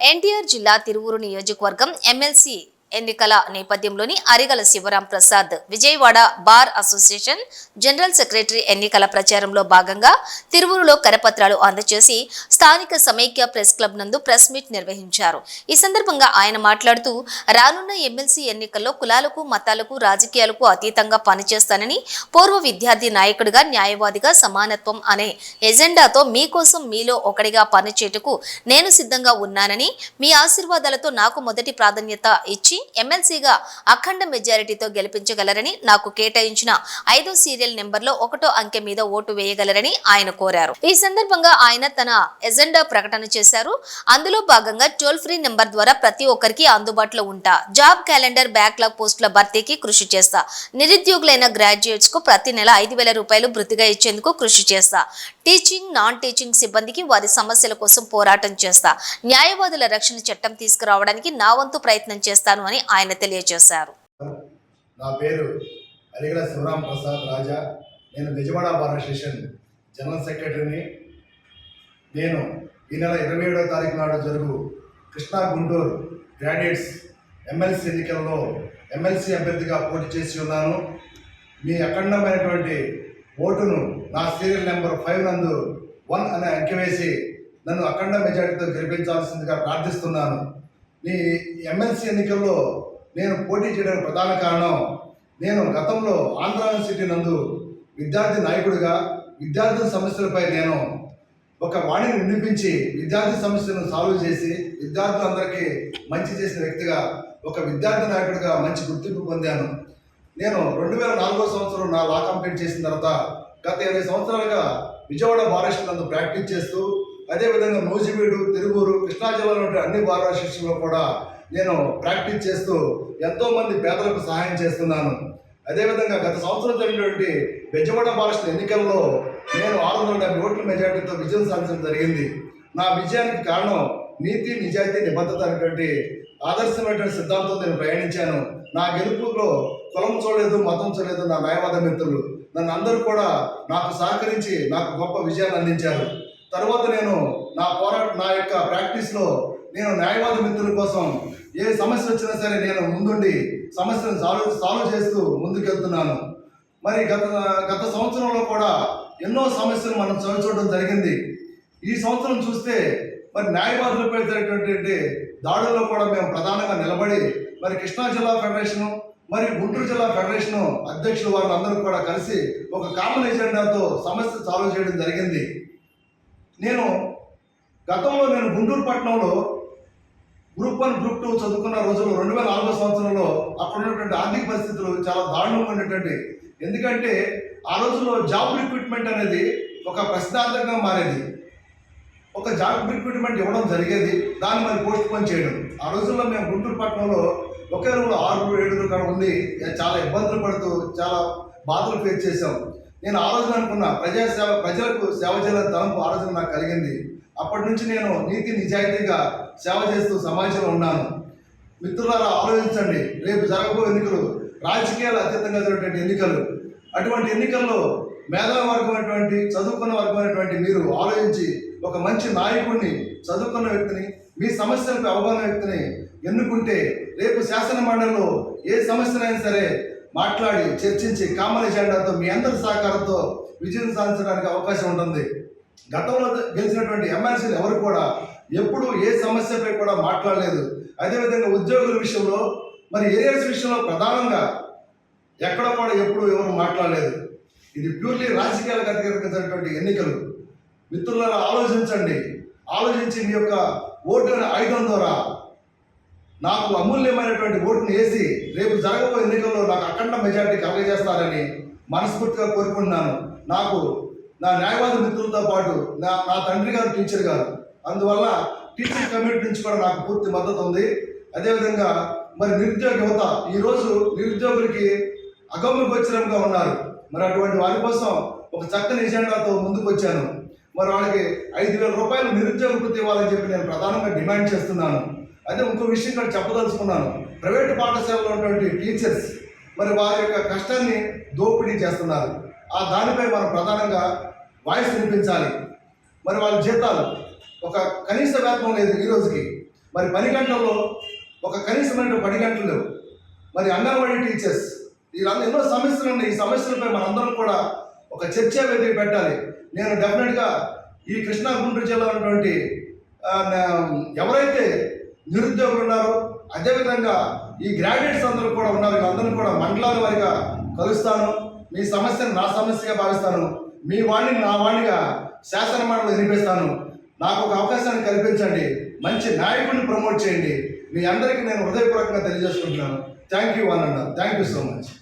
ఎన్టీఆర్ జిల్లా తిరువురు నియోజకవర్గం ఎమ్మెల్సీ ఎన్నికల నేపథ్యంలోని Arigala Sivaram Prasad Vijayawada bar association general secretary ఎన్నికల ప్రచారంలో భాగంగా తిరువురులో కరపత్రాలు అందజేసి స్థానిక సమైక్య ప్రెస్ క్లబ్ నందు ప్రెస్ మీట్ నిర్వహించారు. ఈ సందర్భంగా ఆయన మాట్లాడుతూ రానున్న ఎమ్మెల్సీ ఎన్నికల్లో కులాలకు మతాలకు రాజకీయాలకు అతీతంగా పనిచేస్తానని పూర్వ విద్యార్థి నాయకుడిగా న్యాయవాదిగా సమానత్వం అనే ఎజెండాతో మీకోసం మీలో ఒకడిగా పనిచేయటకు నేను సిద్ధంగా ఉన్నానని మీ ఆశీర్వాదాలతో నాకు మొదటి ప్రాధాన్యత ఇచ్చి ఎమ్మెల్సీగా అఖండ మెజారిటీతో గెలిపించగలరని నాకు కేటాయించిన ఐదో సీరియల్ నెంబర్లో ఒకటో అంకె మీద ఓటు వేయగలరని ఆయన కోరారు. ఈ సందర్భంగా ఆయన తన ఎజెండా ప్రకటన చేశారు. అందులో భాగంగా టోల్ ఫ్రీ నెంబర్ ద్వారా ప్రతి ఒక్కరికి అందుబాటులో ఉంటా. జాబ్ క్యాలెండర్ బ్యాక్లాగ్ పోస్టుల భర్తీకి కృషి చేస్తా. నిరుద్యోగులైన గ్రాడ్యుయేట్స్కు ప్రతి నెల ఐదు వేల రూపాయలు వృత్తిగా ఇచ్చేందుకు కృషి చేస్తా. టీచింగ్ నాన్ టీచింగ్ సిబ్బందికి వారి సమస్యల కోసం పోరాటం చేస్తా. న్యాయవాదుల రక్షణ చట్టం తీసుకురావడానికి నా వంతు ప్రయత్నం చేస్తాను అని ఆయన తెలియజేశారు. నా పేరు అలిగడ శివరాం ప్రసాద్ రాజా. నేను బెజవాడ బార్ అసోసియేషన్ జనరల్ సెక్రటరీని. నేను ఈ నెల ఇరవై ఏడవ తారీఖు నాడు జరుగు కృష్ణా గుంటూరు గ్రాడ్యుయేట్స్ ఎమ్మెల్సీ ఎన్నికల్లో ఎమ్మెల్సీ అభ్యర్థిగా పోటీ చేసి ఉన్నాను. మీ అఖండమైనటువంటి ఓటును నా సీరియల్ నెంబర్ ఫైవ్ నందు వన్ అనే అంకె వేసి నన్ను అఖండ మెజార్టీతో గెలిపించాల్సిందిగా ప్రార్థిస్తున్నాను. నీ ఎమ్మెల్సీ ఎన్నికల్లో నేను పోటీ చేయడానికి ప్రధాన కారణం నేను గతంలో ఆంధ్ర యూనివర్సిటీ నందు విద్యార్థి నాయకుడిగా విద్యార్థుల సమస్యలపై నేను ఒక వాణిని వినిపించి విద్యార్థి సమస్యలను సాల్వ్ చేసి విద్యార్థులందరికీ మంచి చేసిన వ్యక్తిగా ఒక విద్యార్థి నాయకుడిగా మంచి గుర్తింపు పొందాను. నేను రెండు వేల నాలుగో సంవత్సరం నా లా కంప్లీట్ చేసిన తర్వాత గత ఇరవై సంవత్సరాలుగా విజయవాడ బారెస్ట్ నందు ప్రాక్టీస్ చేస్తూ అదేవిధంగా నూజివీడు తిరువూరు కృష్ణా జిల్లాలో అన్ని బార్ కూడా నేను ప్రాక్టీస్ చేస్తూ ఎంతోమంది పేదలకు సహాయం చేస్తున్నాను. అదేవిధంగా గత సంవత్సరం జరిగినటువంటి బెజవాడ బాలస్ట ఎన్నికల్లో నేను ఆరు వందల డెబ్బై ఓట్ల మెజార్టీతో విజయం సాధించడం జరిగింది. నా విజయానికి కారణం నీతి నిజాయితీ నిబద్ధత అనేటువంటి ఆదర్శమైనటువంటి సిద్ధాంతం నేను ప్రయాణించాను. నా గెలుపులో కులం చూడలేదు మతం చూడలేదు నా న్యాయవాద మిత్రులు. నన్ను అందరూ కూడా నాకు సహకరించి నాకు గొప్ప విజయాన్ని అందించారు. తర్వాత నేను నా పోరాట నా యొక్క ప్రాక్టీస్లో నేను న్యాయవాద మిత్రుల కోసం ఏ సమస్య వచ్చినా సరే నేను ముందుండి సమస్యను సాల్వ్ సాల్వ్ చేస్తూ ముందుకెళ్తున్నాను. మరి గత గత సంవత్సరంలో కూడా ఎన్నో సమస్యలు మనం చవి జరిగింది. ఈ సంవత్సరం చూస్తే మరి న్యాయవాదులపై జరిగినటువంటి దాడుల్లో కూడా మేము ప్రధానంగా నిలబడి మరి కృష్ణా జిల్లా ఫెడరేషను మరి గుంటూరు జిల్లా ఫెడరేషను అధ్యక్షులు వాళ్ళందరూ కూడా కలిసి ఒక కామన్ ఎజెండాతో సమస్య సాల్వ్ చేయడం జరిగింది. నేను గతంలో నేను గుంటూరు పట్టణంలో గ్రూప్ వన్ గ్రూప్ టూ చదువుకున్న రోజుల్లో రెండు వేల నాలుగో సంవత్సరంలో అక్కడ ఉన్నటువంటి ఆర్థిక పరిస్థితులు చాలా దారుణంగా ఉండేటువంటి ఎందుకంటే ఆ రోజుల్లో జాబ్ రిక్రూట్మెంట్ అనేది ఒక ప్రశ్నార్థంగా మారేది. ఒక జాబ్ రిక్రూట్మెంట్ ఇవ్వడం జరిగేది. దాన్ని మరి పోస్ట్ పోన్ చేయడం. ఆ రోజుల్లో మేము గుంటూరు పట్టణంలో ఒకే రోజు ఆరుగురు ఏడుగురు కాడ ఉంది చాలా ఇబ్బందులు పడుతూ చాలా బాధలు ఫేస్ చేసాం నేను ఆ రోజున అనుకున్నా ప్రజా సేవ ప్రజలకు సేవ చేయాలని తలంపు ఆ రోజున నాకు కలిగింది. అప్పటి నుంచి నేను నీతి నిజాయితీగా సేవ చేస్తూ సమాజంలో ఉన్నాను. మిత్రులారా ఆలోచించండి. రేపు జరగబో ఎన్నికలు రాజకీయాలు అత్యంతంగా జరిగినటువంటి ఎన్నికలు. అటువంటి ఎన్నికల్లో మేధావి వర్గమైనటువంటి చదువుకున్న వర్గమైనటువంటి మీరు ఆలోచించి ఒక మంచి నాయకుడిని చదువుకున్న వ్యక్తిని మీ సమస్యలకు అవగాహన వ్యక్తిని ఎన్నుకుంటే రేపు శాసన మండలిలో ఏ సమస్యనైనా సరే మాట్లాడి చర్చించి కామన్ ఎజెండాతో మీ అందరి సహకారంతో విజయం సాధించడానికి అవకాశం ఉంటుంది. గతంలో గెలిచినటువంటి ఎమ్మెల్సీలు ఎవరు కూడా ఎప్పుడు ఏ సమస్యపై కూడా మాట్లాడలేదు. అదేవిధంగా ఉద్యోగుల విషయంలో మరి ఏరియాస్ విషయంలో ప్రధానంగా ఎక్కడ కూడా ఎప్పుడు ఎవరు మాట్లాడలేదు. ఇది ప్యూర్లీ రాజకీయాలకు అధికరించినటువంటి ఎన్నికలు. మిత్రులను ఆలోచించండి. ఆలోచించి మీ యొక్క ఓటు అనే ఆయుధం ద్వారా నాకు అమూల్యమైనటువంటి ఓటును వేసి రేపు జరగబో ఎన్నికల్లో నాకు అఖండ మెజార్టీ కలగజేస్తారని మనస్ఫూర్తిగా కోరుకుంటున్నాను. నాకు నా న్యాయవాద మిత్రులతో పాటు నా నా తండ్రి గారు టీచర్ గారు. అందువల్ల టీచర్ కమ్యూనిటీ నుంచి కూడా నాకు పూర్తి మద్దతు ఉంది. అదేవిధంగా మరి నిరుద్యోగ యువత ఈరోజు నిరుద్యోగులకి అగమ్య గోచరంగా ఉన్నారు. మరి అటువంటి వారి కోసం ఒక చక్కని ఎజెండాతో ముందుకు వచ్చాను. మరి వాళ్ళకి ఐదు వేల రూపాయలు నిరుద్యోగ వృత్తి ఇవ్వాలని చెప్పి నేను ప్రధానంగా డిమాండ్ చేస్తున్నాను. అదే ఇంకో విషయం కూడా చెప్పదలుచుకున్నాను. ప్రైవేటు పాఠశాలలో ఉన్నటువంటి టీచర్స్ మరి వారి యొక్క కష్టాన్ని దోపిడీ చేస్తున్నారు. ఆ దానిపై మనం ప్రధానంగా వాయిస్ వినిపించాలి. మరి వాళ్ళ జీతాలు ఒక కనీస వేతనం లేదు ఈ రోజుకి. మరి పని గంటల్లో ఒక కనీసమైన పని గంటలు లేవు. మరి అంగన్వాడీ టీచర్స్ వీళ్ళందరూ ఎన్నో సమస్యలు ఉన్నాయి. ఈ సమస్యలపై మనందరం కూడా ఒక చర్చా వేదిక పెట్టాలి. నేను డెఫినెట్గా ఈ కృష్ణా గుంటూరు జిల్లా ఉన్నటువంటి ఎవరైతే నిరుద్యోగులు ఉన్నారు. అదేవిధంగా ఈ గ్రాడ్యుయేట్స్ అందరూ కూడా ఉన్నారు. అందరూ కూడా మండలాల వారిగా కలుస్తాను. మీ సమస్యను నా సమస్యగా భావిస్తాను. మీ వాణ్ణి నా వాణిగా శాసన మండలి వినిపిస్తాను నాకు ఒక అవకాశాన్ని కల్పించండి. మంచి నాయకుడిని ప్రమోట్ చేయండి. మీ అందరికీ నేను హృదయపూర్వకంగా తెలియజేసుకుంటున్నాను. థ్యాంక్ యూ అన్న థ్యాంక్ యూ సో మచ్